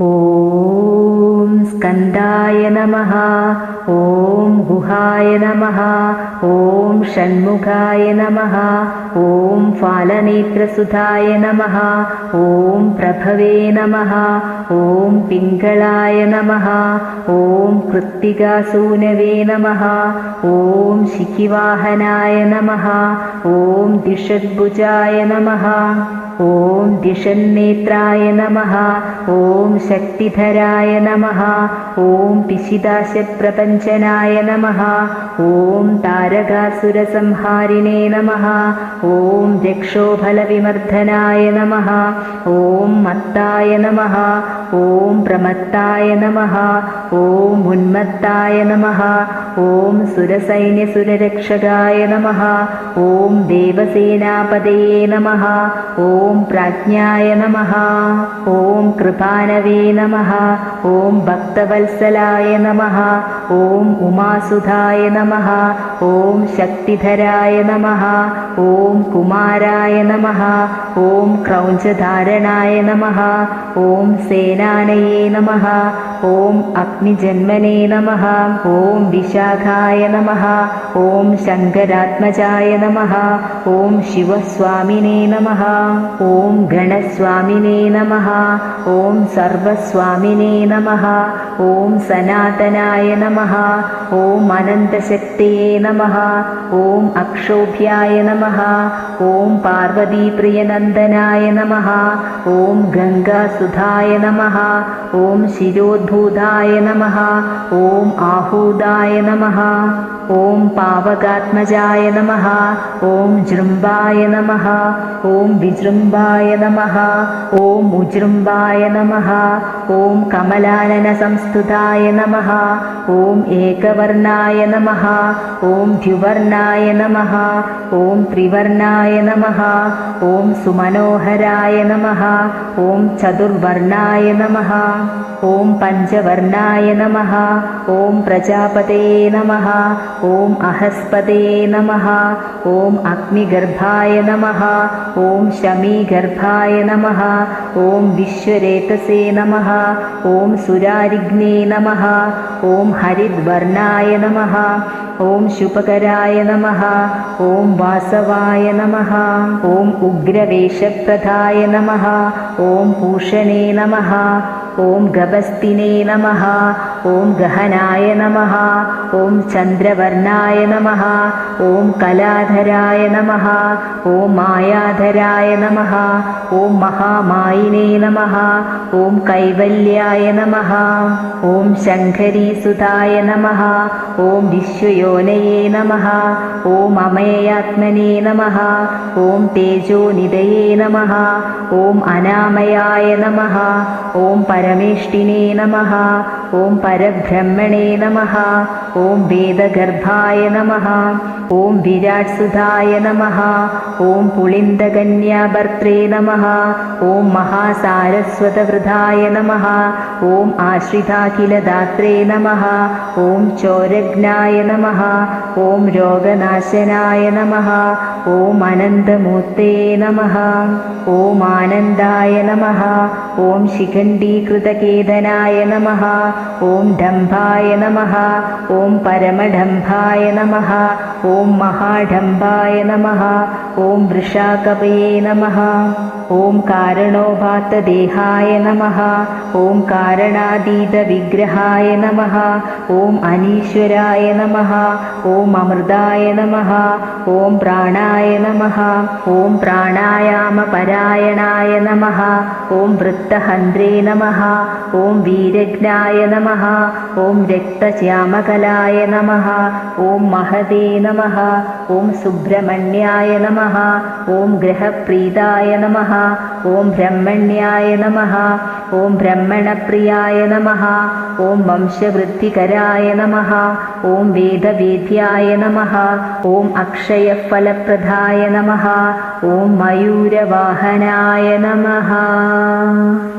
ॐ स्कन्दाय नमः ॐ गुहाय नमः ॐ षण्मुखाय नमः ॐ फालनेत्रसुधाय नमः ॐ प्रभवे नमः ॐ पिङ्गळाय नमः ॐ कृत्तिकासूनवे नमः ॐ शिखिवाहनाय नमः ॐ दिषद्भुजाय नमः ॐ दिशन्नेत्राय नमः ॐ शक्तिधराय नमः ॐ पिशिदाशप्रपञ्चनाय नमः ॐ तारकासुरसंहारिणे नमः ॐ यक्षोफलविमर्दनाय नमः ॐ मत्ताय नमः ॐ प्रमत्ताय नमः ॐ उन्मत्ताय नमः ॐ सुरसैन्यसुररक्षकाय नमः ॐ देवसेनापदये नमः ॐ प्राज्ञाय नमः। ॐ कृपानवे नमः। ॐ भक्तवत्सलाय नमः ॐ उमासुधाय नमः ॐ शक्तिधराय नमः ॐ कुमाराय नमः ॐ क्रौञ्चधारणाय नमः ॐ सेनानये नमः ॐ अग्निजन्मने नमः ॐ विशाखाय नमः ॐ शङ्करात्मजाय नमः ॐ शिवस्वामिने नमः ॐ गणस्वामिने नमः ॐ सर्वस्वामिने नमः ॐ सनातनाय नमः ॐ अनन्तशक्तये नमः। ॐ अक्षोभ्याय नमः। ॐ पार्वतीप्रियनन्दनाय नमः। ॐ गङ्गासुधाय नमः। ॐ शिरोद्भूताय नमः। ॐ आहूदाय नमः ॐ पावकात्मजाय नमः ॐ जृम्बाय नमः ॐ विजृम्बाय नमः ॐ उजृम्बाय नमः ॐ कमलाननसंस्तुताय नमः ॐ एकवर्णाय नमः ॐ द्युवर्णाय नमः ॐ त्रिवर्णाय नमः ॐ सुमनोहराय नमः ॐ चतुर्वर्णाय नमः ॐ पञ्चवर्णाय नमः ॐ प्रजापतये नमः ॐ अहस्पते नमः ॐ अग्निगर्भाय नमः ॐ शमीगर्भाय नमः ॐ विश्वरेतसे नमः ॐ सुरारिग्ने नमः ॐ हरिद्वर्णाय नमः ॐ शुपकराय नमः ॐ वासवाय नमः ॐ उग्रवेषप्रदाय नमः ॐ भूषणे नमः ॐ गभस्तिने नमः ॐ गहनाय नमः ॐ चन्द्रवर्णाय नमः ॐ कलाधराय नमः ॐ मायाधराय नमः ॐ महामायिने नमः ॐ कैवल्याय नमः ॐ शङ्करीसुताय नमः ॐ विश्वयोनये नमः ॐ अमयात्मने नमः ॐ तेजोनिधये नमः ॐ अनामयाय नमः ॐ परमेष्टिने नमः ॐ परब्रह्मणे नमः ॐ वेदगर्भाय नमः ॐ विराट्सुधाय नमः ॐ पुलिन्दकन्याभर्त्रे नमः ॐ महासारस्वतवृधाय नमः ॐ आश्रिताखिलदात्रे नमः ॐ चोरज्ञाय नमः ॐ रोगनाशनाय नमः ॐ अनन्तमूर्ते नमः ॐ आनन्दाय नमः ॐ शिखण्डीकृतकेतनाय नमः ॐ डम्भाय नमः ॐ परमडम्भाय नमः ॐ महाडम्भाय नमः ॐ वृषाकवये नमः ॐ कारणोपात्तदेहाय नमः ॐ कारणातीतविग्रहाय नमः ॐ अनीश्वराय नमः ॐ अमृताय नमः ॐ प्राणाय नमः। ॐ प्राणायामपरायणाय नमः। ॐ वृत्तहन्त्रे नमः। ॐ वीरज्ञाय नमः। ॐ रक्तश्यामकलाय नमः। ॐ महते नमः। ॐ सुब्रह्मण्याय नमः। ॐ ग्रहप्रीताय नमः ॐ ब्रह्मण्याय नमः। ॐ ब्रह्मणप्रियाय नमः। ॐ वंशवृद्धिकराय नमः। ॐ वेदवेद्याय नमः। ॐ अक्षयफलप्रदाय नमः। ॐ मयूरवाहनाय नमः